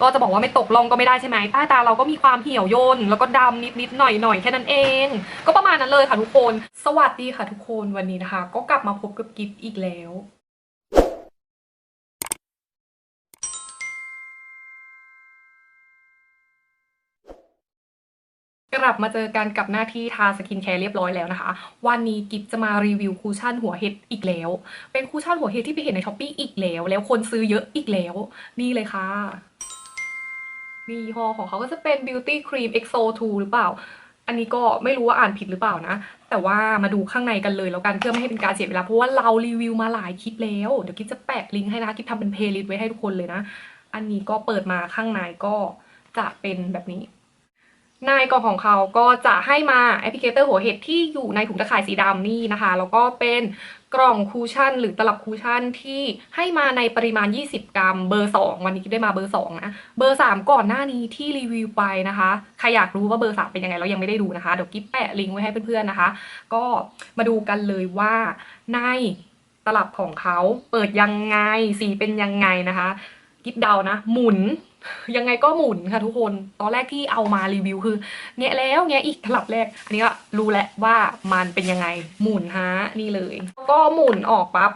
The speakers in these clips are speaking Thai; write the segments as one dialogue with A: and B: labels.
A: ก็จะบอกว่าไม่ตกลงก็ไม่ได้ใช่ไหมใต้ตาเราก็มีความเหี่ยวย่นแล้วก็ดำนิดๆหน่อยๆแค่นั้นเอง ก็ประมาณนั้นเลยค่ะทุกคน สวัสดีค่ะทุกคนวันนี้นะคะ ก็กลับมาพบกับกิฟอีกแล้วกลับมาเจอกันกับหน้าที่ทาสกินแคร์เรียบร้อยแล้วนะคะ วันนี้กิฟจะมารีวิวคูชั่นหัวเห็ดอีกแล้ว เป็นคูชั่นหัวเห็ดที่ไปเห็นในช้อปปี้อีกแล้ว แล้วคนซื้อเยอะอีกแล้ว นี่เลยค่ะ นี่ยี่ห้อของเขาก็จะเป็น Beauty Cream EXO 2 หรือเปล่า อันนี้ก็ไม่รู้ว่าอ่านผิดหรือเปล่านะ แต่ว่ามาดูข้างในกันเลยแล้วกันเพื่อไม่ให้เป็นการเสียเวลา เพราะว่าเรารีวิวมาหลายคลิปแล้ว เดี๋ยวกิ๊บจะแปะลิงก์ให้นะกิ๊บทำเป็นเพลย์ลิสต์ไว้ให้ทุกคนเลยนะ อันนี้ก็เปิดมาข้างในก็จะเป็นแบบนี้ในกล่องของเขาก็จะให้มาแอปพลิเคเตอร์หัวเห็ดที่อยู่ในถุงตะข่ายสีดำนี่นะคะ แล้วก็เป็น กล่องคูชั่น หรือตลับคูชั่นที่ให้มาในปริมาณ 20 กรัม เบอร์ 2 วันนี้กิ๊บได้มาเบอร์ 2 นะ เบอร์ 3 ก่อนหน้านี้ที่รีวิวไปนะคะ ใครอยากรู้ว่าเบอร์ 3 เป็นยังไงเรายังไม่ได้ดูนะคะ เดี๋ยวกิ๊บแปะลิงก์ไว้ให้เพื่อนๆนะคะ ก็มาดูกันเลยว่าในตลับของเขาเปิดยังไงสีเป็นยังไงนะคะ กิ๊บเดานะ หมุน ยังไงก็หมุนค่ะทุกคน ตอนแรกที่เอามารีวิวคือแงะแล้วแงะอีกตลับแรก อันนี้ก็รู้แล้วว่ามันเป็นยังไงหมุนฮะนี่เลย ก็หมุนออกปั๊บ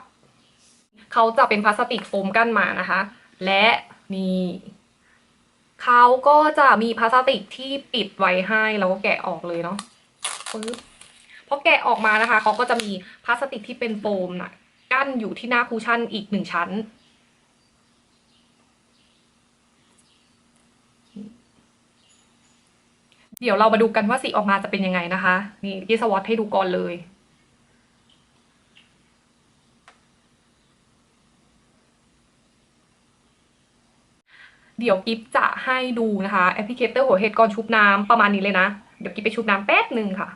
A: เขาจะเป็นพลาสติกโฟมกั้นมานะคะ และนี่เขาก็จะมีพลาสติกที่ปิดไว้ให้แล้วก็แกะออกเลยเนาะปึ๊บพอแกะออกมานะคะเขาก็จะมีพลาสติกที่เป็นโฟมน่ะกั้นอยู่ที่หน้าคูชั่นอีกหนึ่งชั้น เดี๋ยวเรามาดูกันว่าสีออกมาจะเป็นยังไงนะคะ นี่กี้สวอตให้ดูก่อนเลยเดี๋ยวกิฟจะให้ดูนะคะแอปพลิเคเตอร์หัวเห็ดก่อนชุบน้ำประมาณนี้เลยนะ เดี๋ยวกิฟไปชุบน้ำแป๊บหนึ่งค่ะ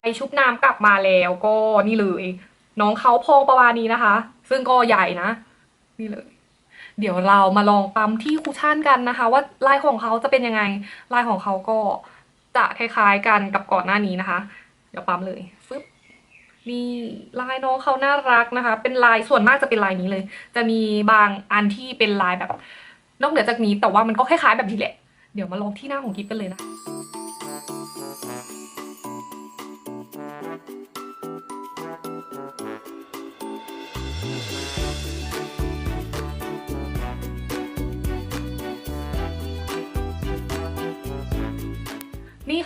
A: ไปชุบน้ำกลับมาแล้วก็นี่เลย น้องเขาพองประมาณนี้นะคะ ซึ่งก็ใหญ่นะ นี่เลย เดี๋ยวเรามาลองปั๊มที่คูชั่นกันนะคะ ว่าลายของเขาจะเป็นยังไงลายของเขาก็ จะคล้ายๆกันกับก่อนหน้านี้นะคะ เดี๋ยวปั๊มเลยฟึบนี่ลายน้องเขาน่ารักนะคะ เป็นลายส่วนมากจะเป็นลายนี้เลย จะมีบางอันที่เป็นลายแบบ นอกเหนือจากนี้แต่ว่ามันก็คล้ายๆแบบนี้แหละ เดี๋ยวมาลองที่หน้าของกิฟกันเลยนะ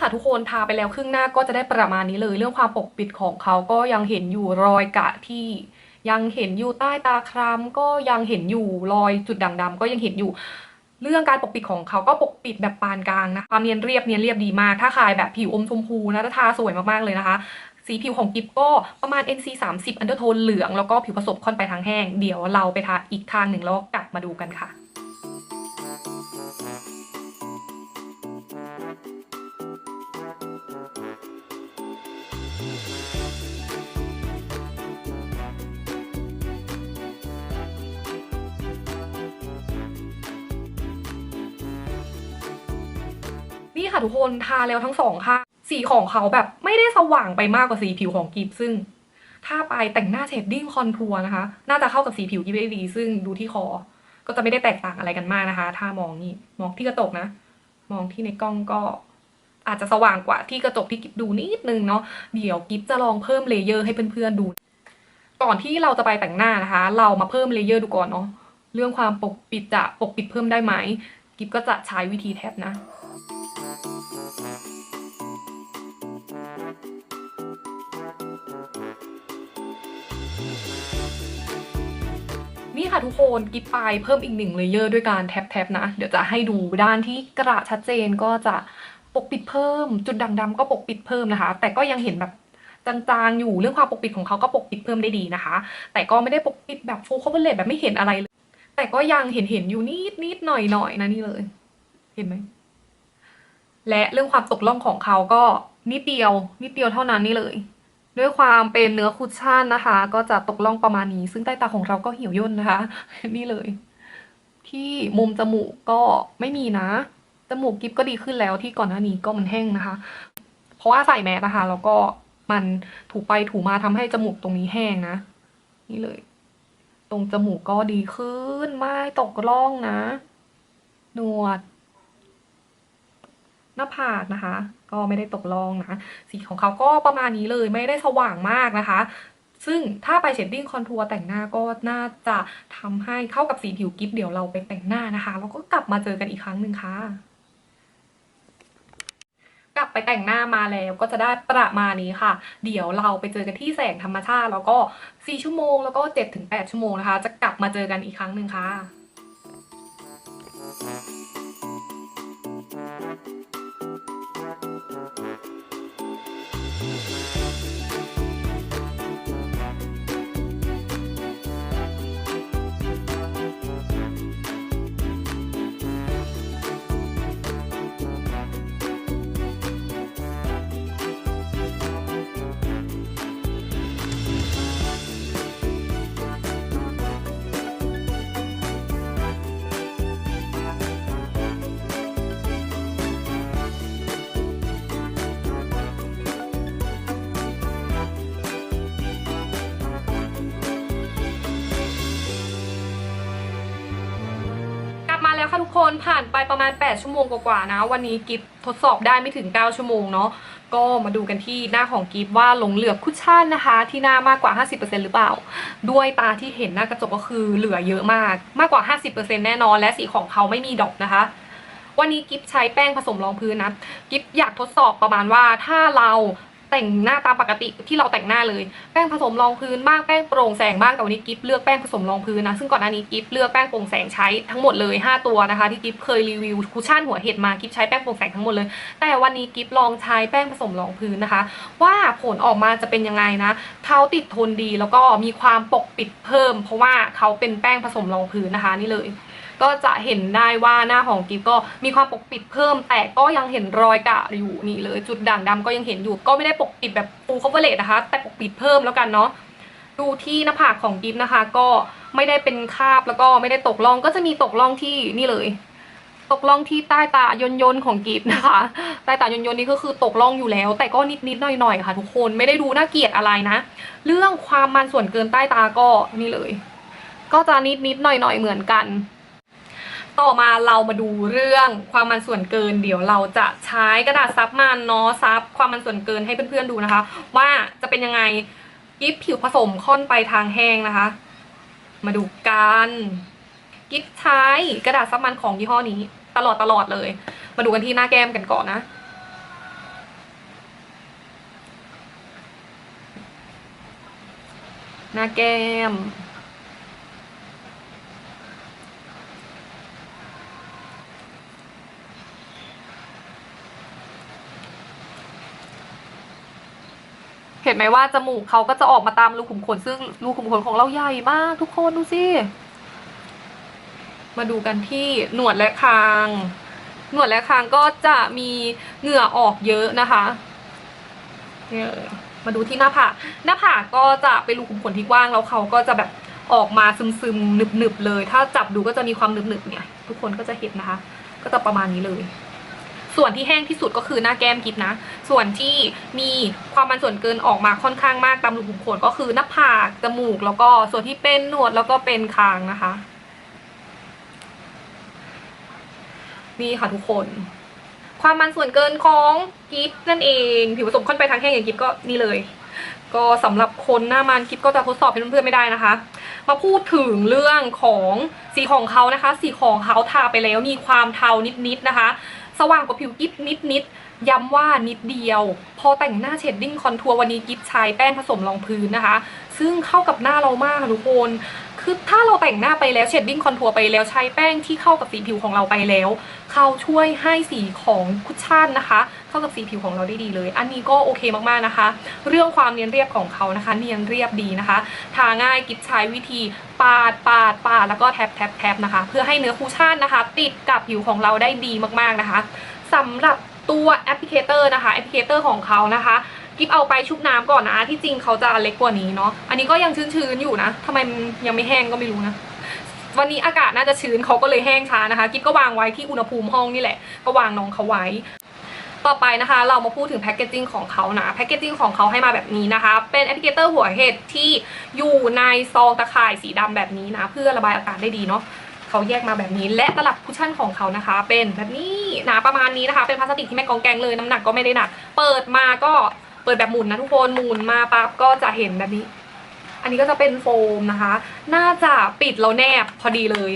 A: ค่ะทุกคนทาไปแล้วครึ่งหน้าก็จะได้ประมาณนี้เลย เรื่องความปกปิดของเขาก็ยังเห็นอยู่รอยกะที่ยังเห็นอยู่ใต้ตาคล้ำก็ยังเห็นอยู่รอยจุดด่างดำก็ยังเห็นอยู่ เรื่องการปกปิดของเขาก็ปกปิดแบบปานกลางนะความเนียนเรียบเนียนเรียบดีมาก ถ้าขายแบบผิวอมชมพูนะถ้าทาสวยมากๆเลยนะคะ สีผิวของกิฟก็ประมาณ NC 30 undertone เหลืองแล้วก็ผิวผสมค่อนไปทางแห้ง เดี๋ยวเราไปทาอีกทางหนึ่งแล้วกลับมาดูกันค่ะ ค่ะทุกคนทาแล้วทั้งสองค่ะ สีของเขาแบบไม่ได้สว่างไปมากกว่าสีผิวของกิฟซึ่ง ถ้าไปแต่งหน้าเชดดิ้งคอนทัวร์นะคะ น่าจะเข้ากับสีผิวกิฟได้ดีซึ่งดูที่คอ ก็จะไม่ได้แตกต่างอะไรกันมากนะคะ ถ้ามองนี่มองที่กระจกนะ มองที่ในกล้องก็อาจจะสว่างกว่าที่กระจกที่กิฟดูนิดนึงเนาะเดี๋ยวกิฟจะลองเพิ่มเลเยอร์ให้เพื่อนๆดู ก่อนที่เราจะไปแต่งหน้านะคะ เรามาเพิ่มเลเยอร์ดูก่อนเนาะเรื่องความปกปิดจะปกปิดเพิ่มได้ไหมกิฟก็จะใช้วิธีแท็บนะ นี่ค่ะทุกคนกิฟไปเพิ่มอีกหนึ่งเลเยอร์ด้วยการแท็บๆนะ เดี๋ยวจะให้ดูด้านที่กระชัดเจนก็จะปกปิดเพิ่ม จุดด่างดำก็ปกปิดเพิ่มนะคะ แต่ก็ยังเห็นแบบจางๆอยู่เรื่องความปกปิดของเขาก็ปกปิดเพิ่มได้ดีนะคะ แต่ก็ไม่ได้ปกปิดแบบ full coverage แบบไม่เห็นอะไรเลย แต่ก็ยังเห็นเห็นอยู่นิดนิดๆหน่อยหน่อยๆนะนี่เลย เห็นไหม และเรื่องความตกล่องของเขาก็นิดเดียวนิดเดียวเท่านั้นนี่เลย ด้วยความเป็นเนื้อคุชชั่นนะคะ ก็จะตกล่องประมาณนี้ ซึ่งใต้ตาของเราก็เหี่ยวย่นนะคะ นี่เลย ที่มุมจมูกก็ไม่มีนะ จมูกกิฟก็ดีขึ้นแล้วที่ก่อนหน้านี้ก็มันแห้งนะคะ เพราะว่าใส่แมสนะคะแล้วก็มันถูไปถูมาทำให้จมูกตรงนี้แห้งนะ นี่เลย ตรงจมูกก็ดีขึ้นไม่ตกร่องนะหนวด หน้าผากนะคะ ก็ไม่ได้ตกลองนะสีของเขาก็ประมาณนี้เลยไม่ได้สว่างมากนะคะ ซึ่งถ้าไปเชดดิ้งคอนทัวร์แต่งหน้าก็น่าจะทำให้เข้ากับสีผิวกิฟเดี๋ยวเราไปแต่งหน้านะคะแล้วก็กลับมาเจอกันอีกครั้งหนึ่งค่ะกลับไปแต่งหน้ามาแล้วก็จะได้ประมาณนี้ค่ะ เดี๋ยวเราไปเจอกันที่แสงธรรมชาติ แล้วก็ 4 ชั่วโมง แล้วก็ 7-8 ชั่วโมงนะคะ จะกลับมาเจอกันอีกครั้งหนึ่งค่ะ นผ่านไปประมาณ 8 ชั่วโมงกว่าๆนะ วันนี้กิฟทดสอบได้ไม่ถึง 9 ชั่วโมงเนาะก็มาดูกันที่หน้าของกิฟว่าหลงเหลือคุชชั่นนะคะ ที่หน้ามากกว่า 50%หรือเปล่า ด้วยตาที่เห็นหน้ากระจกก็คือเหลือเยอะมากมากกว่า 50%แน่นอน และสีของเขาไม่มีดอกนะคะ วันนี้กิฟใช้แป้งผสมรองพื้นนะ กิฟอยากทดสอบประมาณว่าถ้าเรา แต่งหน้าตามปกติที่เราแต่งหน้าเลย แป้งผสมรองพื้นบ้างแป้งโปร่งแสงบ้างแต่วันนี้กิฟเลือกแป้งผสมรองพื้นนะซึ่งก่อนหน้านี้กิฟเลือกแป้งโปร่งแสงใช้ทั้งหมดเลย 5 ตัวนะคะ ที่กิฟเคยรีวิวคุชชั่นหัวเห็ดมากิฟใช้แป้งโปร่งแสงทั้งหมดเลย แต่วันนี้กิฟลองใช้แป้งผสมรองพื้นนะคะ ว่าผลออกมาจะเป็นยังไงนะเขาติดทนดีแล้วก็มีความปกปิดเพิ่ม เพราะว่าเขาเป็นแป้งผสมรองพื้นนะคะนี่เลย ก็จะเห็นได้ว่าหน้าของกิฟก็มีความปกปิดเพิ่ม แต่ก็ยังเห็นรอยกะอยู่นี่เลย จุดด่างดำก็ยังเห็นอยู่ ก็ไม่ได้ปกปิดแบบ full coverage นะคะ แต่ปกปิดเพิ่มแล้วกันเนาะดูที่หน้าผากของกิฟนะคะ ก็ไม่ได้เป็นคาบแล้วก็ไม่ได้ตกล่องก็จะมีตกล่องที่นี่เลย ตกล่องที่ใต้ตายนยนของกิฟนะคะ ใต้ตายนยนนี่ก็คือตกล่องอยู่แล้ว แต่ก็นิดๆหน่อยๆค่ะ ทุกคนไม่ได้ดูน่าเกลียดอะไรนะ เรื่องความมันส่วนเกินใต้ตาก็นี่เลย ก็จะนิดๆหน่อยๆเหมือนกัน ต่อมาเรามาดูเรื่องความมันส่วนเกิน เดี๋ยวเราจะใช้กระดาษซับมันเนาะซับความมันส่วนเกินให้เพื่อนๆดูนะคะ ว่าจะเป็นยังไงกิฟผิวผสมค่อนไปทางแห้งนะคะ มาดูกันกิฟใช้กระดาษซับมันของยี่ห้อนี้ ตลอดตลอดเลย มาดูกันที่หน้าแก้มกันก่อนนะหน้าแก้ม ห็นไหมว่าจมูกเขาก็จะออกมาตามรูขุมขนซึ่งรูขุมขนของเราใหญ่มาก ทุกคนดูสิมาดูกันที่หนวดและคาง หนวดและคางก็จะมีเหงื่อออกเยอะนะคะเนี่ยมาดูที่หน้าผากหน้าผากก็จะเป็นรูขุมขนที่กว้างแล้วเขาก็จะแบบออกมาซึมๆหนึบๆเลย ถ้าจับดูก็จะมีความหนึบๆเนี่ยทุกคนก็จะเห็นนะคะ ก็จะประมาณนี้เลย ส่วนที่แห้งที่สุดก็คือหน้าแก้มกิฟนะ ส่วนที่มีความมันส่วนเกินออกมาค่อนข้างมากตามรูขุมขนก็คือหน้าผากจมูกแล้วก็ส่วนที่เป็นหนวดแล้วก็เป็นคางนะคะนี่ค่ะทุกคน ความมันส่วนเกินของกิฟนั่นเอง ผิวผสมค่อนไปทางแห้งอย่างกิฟก็นี่เลย ก็สำหรับคนหน้ามันกิฟก็จะทดสอบให้เพื่อนๆไม่ได้นะคะ มาพูดถึงเรื่องของสีของเขานะคะ สีของเขาทาไปแล้วมีความเทานิดๆนะคะ สว่างกว่าผิวกิ๊บนิดนิดย้ำว่านิดเดียว พอแต่งหน้าเชดดิ้งคอนทัวร์วันนี้กิ๊บใช้แป้งผสมรองพื้นนะคะ ซึ่งเข้ากับหน้าเรามากค่ะทุกคนคือถ้าเราแต่งหน้าไปแล้วเชดดิ้งคอนทัวร์ไปแล้วใช้แป้งที่เข้ากับสีผิวของเราไปแล้ว เขาช่วยให้สีของคุชชั่นนะคะ เข้ากับสีผิวของเราได้ดีเลย อันนี้ก็โอเคมากๆนะคะ เรื่องความเนียนเรียบของเขานะคะ เนียนเรียบดีนะคะ ทาง่ายกิฟใช้วิธีปาดปาดปาดแล้วก็แทบแทบแทบนะคะ เพื่อให้เนื้อคูชั่นนะคะ ติดกับผิวของเราได้ดีมากๆนะคะสำหรับตัวแอปพลิเคเตอร์นะคะแอปพลิเคเตอร์ของเขานะคะกิฟเอาไปชุบน้ำก่อนนะ ที่จริงเขาจะเล็กกว่านี้เนาะอันนี้ก็ยังชื้นๆอยู่นะทำไมยังไม่แห้งก็ไม่รู้นะวันนี้อากาศน่าจะชื้นเขาก็เลยแห้งช้านะคะ กิฟก็วางไว้ที่อุณหภูมิห้องนี่แหละ ก็วางน้องเขาไว้ ต่อไปนะคะเรามาพูดถึงแพคเกจจิ้งของเขานะแพคเกจจิ้งของเขาให้มาแบบนี้นะคะ เป็นแอปพลิเคเตอร์หัวเห็ดที่อยู่ในซองตะข่ายสีดำแบบนี้นะ เพื่อระบายอากาศได้ดีเนาะเขาแยกมาแบบนี้และตลับคุชชั่นของเขานะคะ เป็นแบบนี้หนาประมาณนี้นะคะ เป็นพลาสติกที่ไม่กองแกงเลยน้ำหนักก็ไม่ได้หนัก เปิดมาก็เปิดแบบหมุนนะทุกคนหมุนมาปั๊บก็จะเห็นแบบนี้ อันนี้ก็จะเป็นโฟมนะคะ น่าจะปิดแล้วแนบพอดีเลย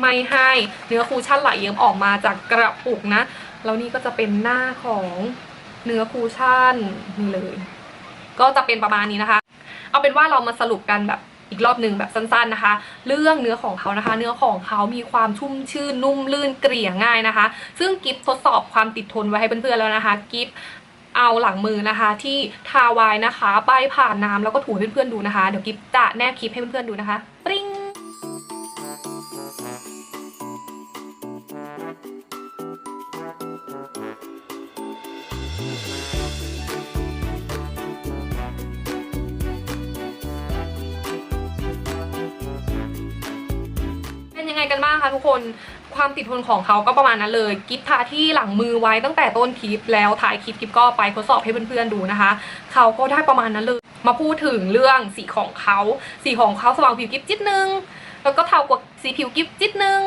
A: ไม่ให้เนื้อคูชั่นไหลเยิ้มออกมาจากกระปุกนะ แล้วนี่ก็จะเป็นหน้าของเนื้อคูชั่นนี่เลย ก็จะเป็นประมาณนี้นะคะ เอาเป็นว่าเรามาสรุปกันแบบอีกรอบหนึ่งแบบสั้นๆนะคะ เรื่องเนื้อของเขานะคะ เนื้อของเขามีความชุ่มชื่นนุ่มลื่นเกลี่ยง่ายนะคะ ซึ่งกิฟทดสอบความติดทนไว้ให้เพื่อนๆแล้วนะคะกิฟเอาหลังมือนะคะที่ทาไวายนะคะ ไปผ่านน้ำแล้วก็ถูให้เพื่อนๆดูนะคะ เดี๋ยวกิฟจะแนบคลิปให้เพื่อนๆดูนะคะปริ้ง กันบ้างคะทุกคนความติดทนของเขาก็ประมาณนั้นเลยกิฟทาที่หลังมือไว้ตั้งแต่ต้นคลิปแล้วถ่ายคลิปกิฟก็ไปทดสอบให้เพื่อนๆดูนะคะ เขาก็ได้ประมาณนั้นเลย มาพูดถึงเรื่องสีของเขา สีของเขาสว่างผิวกิฟจิดนึงแล้วก็เทากว่าสีผิวกิฟจิดนึง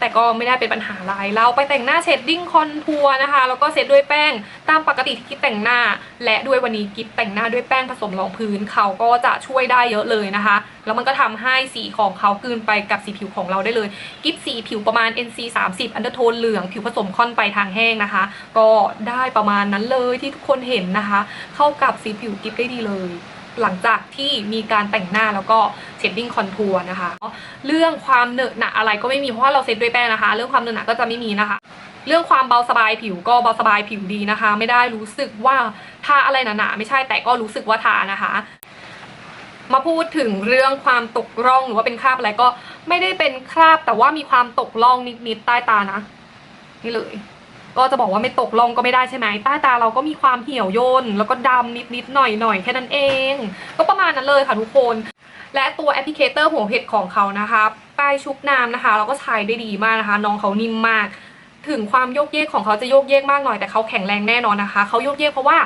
A: แต่ก็ไม่ได้เป็นปัญหาอะไรเราไปแต่งหน้าเชดดิ้งคอนทัวร์นะคะ แล้วก็เซตด้วยแป้งตามปกติที่กิฟแต่งหน้า และด้วยวันนี้กิฟแต่งหน้าด้วยแป้งผสมรองพื้นเขาก็จะช่วยได้เยอะเลยนะคะ แล้วมันก็ทำให้สีของเขากลืนไปกับสีผิวของเราได้เลย กิฟสีผิวประมาณ NC 30อันเดอร์โทนเหลืองผิวผสมค่อนไปทางแห้งนะคะ ก็ได้ประมาณนั้นเลยที่ทุกคนเห็นนะคะ เข้ากับสีผิวกิฟได้ดีเลย หลังจากที่มีการแต่งหน้าแล้วก็เชดดิ้งคอนทัวร์นะคะ เรื่องความเหนอะหนะอะไรก็ไม่มีเพราะว่าเราเซตด้วยแป้งนะคะ เรื่องความเหนอะหนะก็จะไม่มีนะคะ เรื่องความเบาสบายผิวก็เบาสบายผิวดีนะคะ ไม่ได้รู้สึกว่าทาอะไรหนาๆไม่ใช่แต่ก็รู้สึกว่าทานะคะมาพูดถึงเรื่องความตกร่องหรือว่าเป็นคราบอะไรก็ไม่ได้เป็นคราบแต่ว่ามีความตกร่องนิดๆใต้ตานะ นี่เลย ก็จะบอกว่าไม่ตกร่องก็ไม่ได้ใช่ไหมใต้ตาเราก็มีความเหี่ยวย่นแล้วก็ดำนิดๆหน่อยๆแค่นั้นเอง ก็ประมาณนั้นเลยค่ะทุกคน และตัวแอปพลิเคเตอร์หัวเห็ดของเขานะคะป้ายชุบน้ำนะคะ เราก็ใช้ได้ดีมากนะคะ น้องเขานิ่มมาก ถึงความโยกเยกของเขาจะโยกเยกมากหน่อยแต่เขาแข็งแรงแน่นอนนะคะเขาโยกเยกเพราะว่า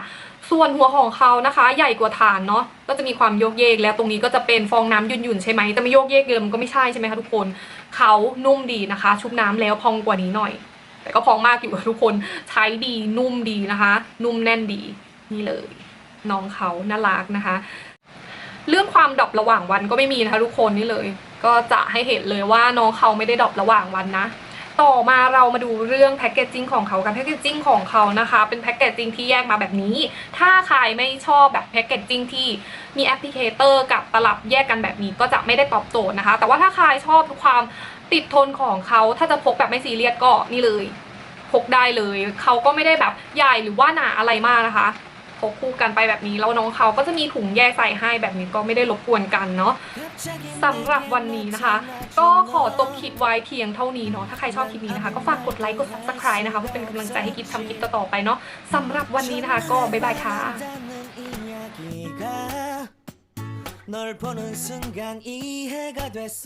A: ส่วนหัวของเขานะคะ ใหญ่กว่าฐานเนาะก็จะมีความโยกเยกแล้วตรงนี้ก็จะเป็นฟองน้ำหยุ่นๆใช่ไหมแต่ไม่โยกเยกเลยมันก็ไม่ใช่ใช่ไหมคะทุกคนเขานุ่มดีนะคะ ชุบน้ำแล้วพองกว่านี้หน่อย แต่ก็พองมากอยู่ทุกคนใช้ดีนุ่มดีนะคะ นุ่มแน่นดีนี่เลย น้องเขาน่ารักนะคะ เรื่องความดรอประหว่างวันก็ไม่มีนะคะทุกคนนี่เลย ก็จะให้เห็นเลยว่าน้องเขาไม่ได้ดรอประหว่างวันนะต่อมาเรามาดูเรื่องแพคเกจจิ้งของเขากันแพคเกจจิ้งของเขานะคะ เป็นแพคเกจจิ้งที่แยกมาแบบนี้ ถ้าใครไม่ชอบแบบแพคเกจจิ้งที่มีแอปพลิเคเตอร์กับตลับแยกกันแบบนี้ก็จะไม่ได้ตอบโจทย์นะคะ แต่ว่าถ้าใครชอบความ ติดทนของเขาถ้าจะพกแบบไม่ซีเรียสก็นี่เลย พกได้เลย เขาก็ไม่ได้แบบใหญ่หรือว่าหนาอะไรมากนะคะ พกคู่กันไปแบบนี้ แล้วน้องเขาก็จะมีถุงแยกใส่ให้แบบนี้ก็ไม่ได้รบกวนกันเนาะสำหรับวันนี้นะคะ ก็ขอตบคลิปไว้เพียงเท่านี้เนาะ ถ้าใครชอบคลิปนี้นะคะ ก็ฝากกดไลค์ กด subscribe นะคะเพื่อเป็นกำลังใจให้กิฟทำคลิปต่อๆไปเนาะสำหรับวันนี้นะคะ ก็บ๊ายบายค่ะ
B: 널 보는 순간 이해가 됐어